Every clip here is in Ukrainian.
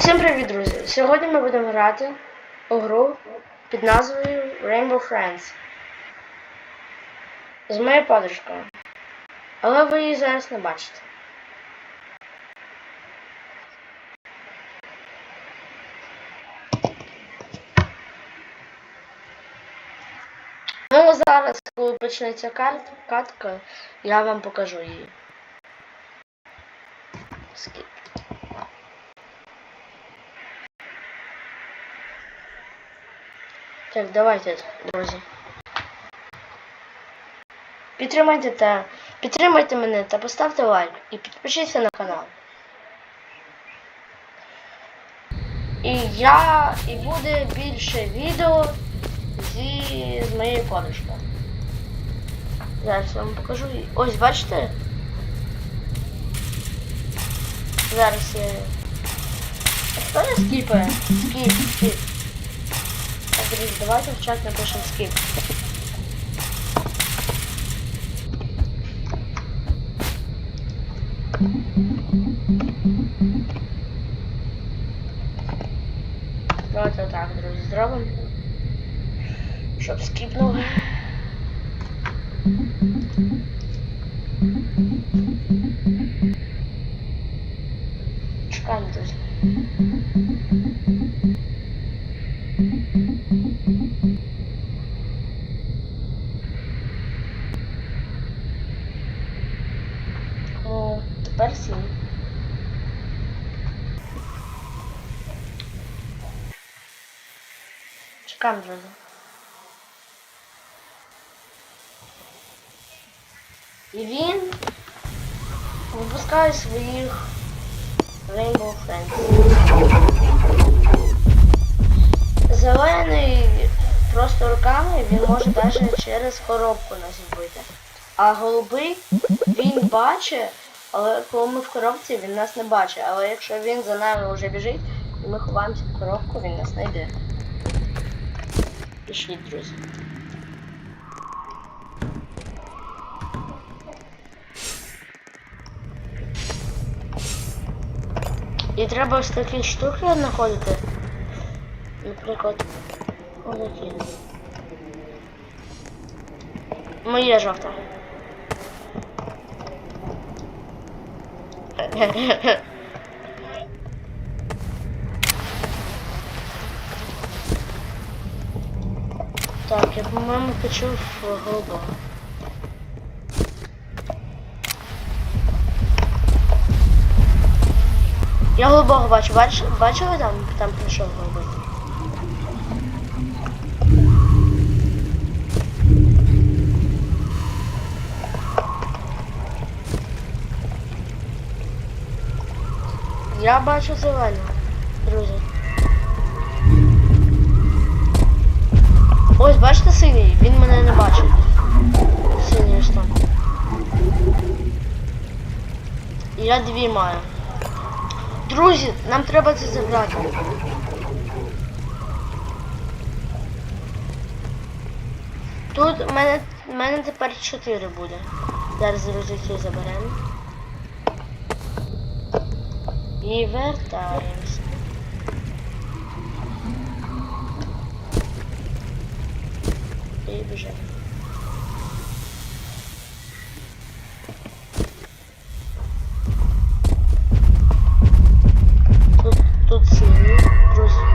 Всім привіт, друзі! Сьогодні ми будемо грати у гру під назвою Rainbow Friends з моєю подружкою. Але ви її зараз не бачите. Ну, зараз, коли почнеться катка, я вам покажу її. Скіп. Так, давайте, друзі. Підтримайте та підтримайте мене та поставте лайк і підпишіться на канал. І я і буде більше відео зі з моєю подружкою. Зараз я вам покажу. Ось бачите? Зараз я. А Хто не скіпає? Скіп, скіп. Друзі, давайте в чат напишемо скіп. Давайте отак, друзі, зробимо. Щоб скіпнув. Чекаємо, друзі. І він випускає своїх Rainbow Friends. Зелений просто руками він може навіть через коробку нас вбити. А голубий він бачить, але коли ми в коробці, він нас не бачить. Але якщо він за нами вже біжить, і ми ховаємося в коробку, він нас знайде. Пішліть, друзі. І треба ось такі штуки знаходити. Наприклад, отакі. Моє жовте. Так, я, по-моєму, почув голубого. Я голубого бачу. Бач, бачили там? Там прийшов голубий. Я бачу зеленого, Він мене не бачить. Синій там. І Я дві маю. Друзі, нам треба це забрати. Тут в мене, мене тепер 4 буде. Зараз цю заберемо. І вертаємося. І біжимо. Тут, тут сині, друзі.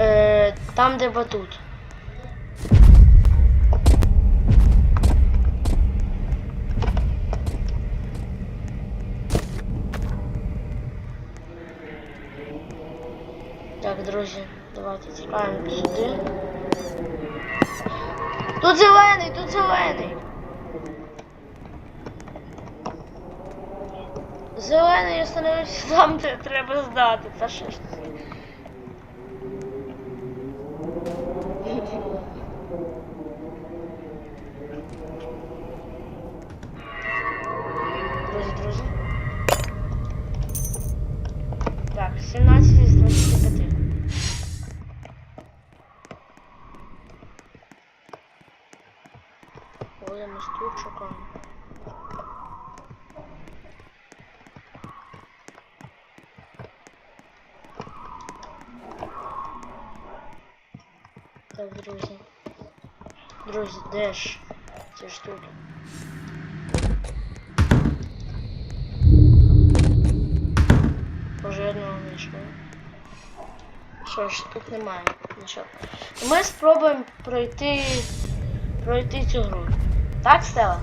Е, там, де батут. давайте тікаємо сюди. Тут зелений, тут зелений. Зелений остановився там, де треба здати. Та що ж це? Друзі, друзі. Так, 17 із 25. Так, друзі. Друзі, де ж? Це ж тут. Може одного знайшов. Що ж, тут немає нічого. Ми спробуємо пройти пройти цю гру. Так, Стела?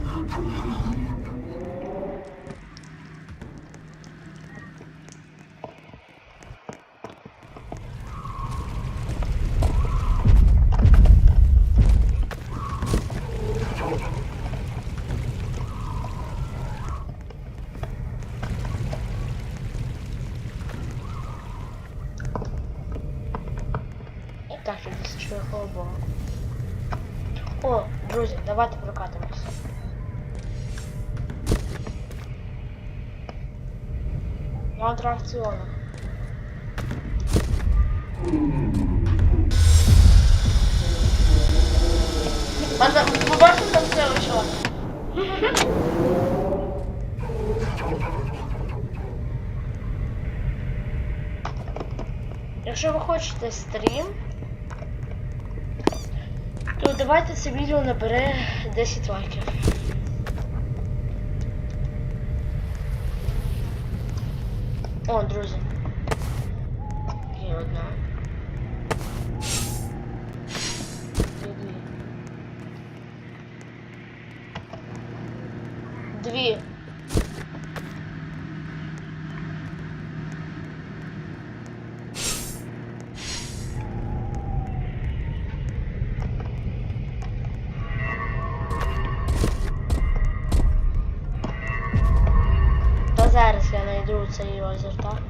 Так, десь чого Бога. О, друзі, давайте прокатимось. На атракціонах. Ладно, ви там все вийшло? Якщо ви хочете стрім, давайте це відео набере 10 лайків. О, друзі. Є одна. Є дві. Дві. Знайду цей озер, так?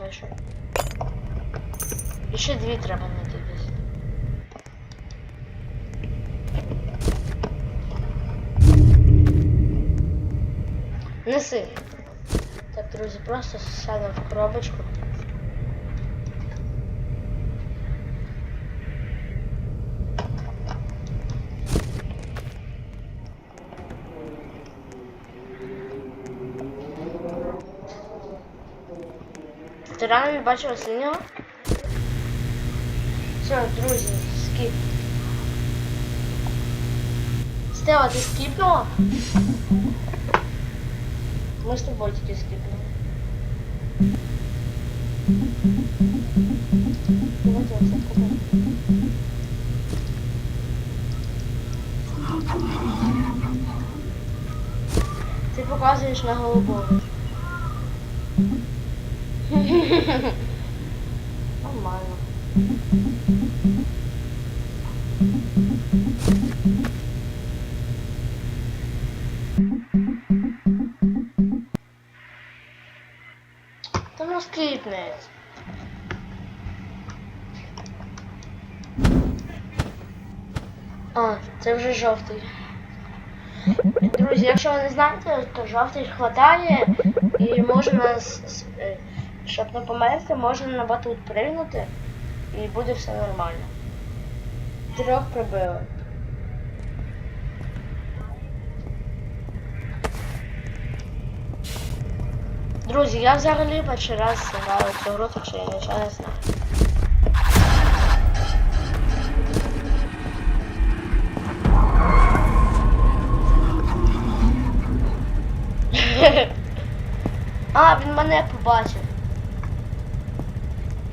Вийшов. І ще дві треба знайти десь. Неси. Так, друзі, просто сядемо в коробочку. Рано не бачила синього? Все, друзі, скіп. Стела, ти скіпнула? Ми з тобою тільки скіпнули. Ти показуєш на голубого. Нормально. Та скипнець. А, це вже жовтий. Друзі, якщо ви не знаєте, то жовтий хватає і може нас, е, щоб не померти, можна на батут пригнути і буде все нормально. Трьох прибили. Друзі, я взагалі перший раз граю цю гру, так що я нічого не знаю. А, він мене побачив.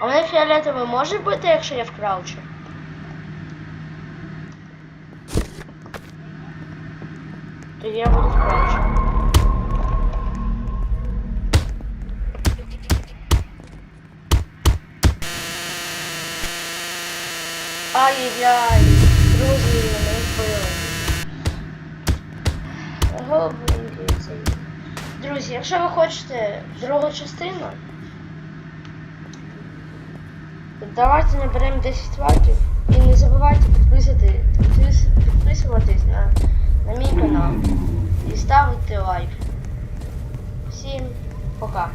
А мене фіолетовий може бути, якщо я вкраучу? Тоді я буду вкраучу. Ай-яй-яй, друзі, мене вбили. Друзі, якщо ви хочете другу частину, давайте наберемо 10 лайків і не забувайте підписати, підпис, підписуватись на, на мій канал і ставити лайк. Всім пока.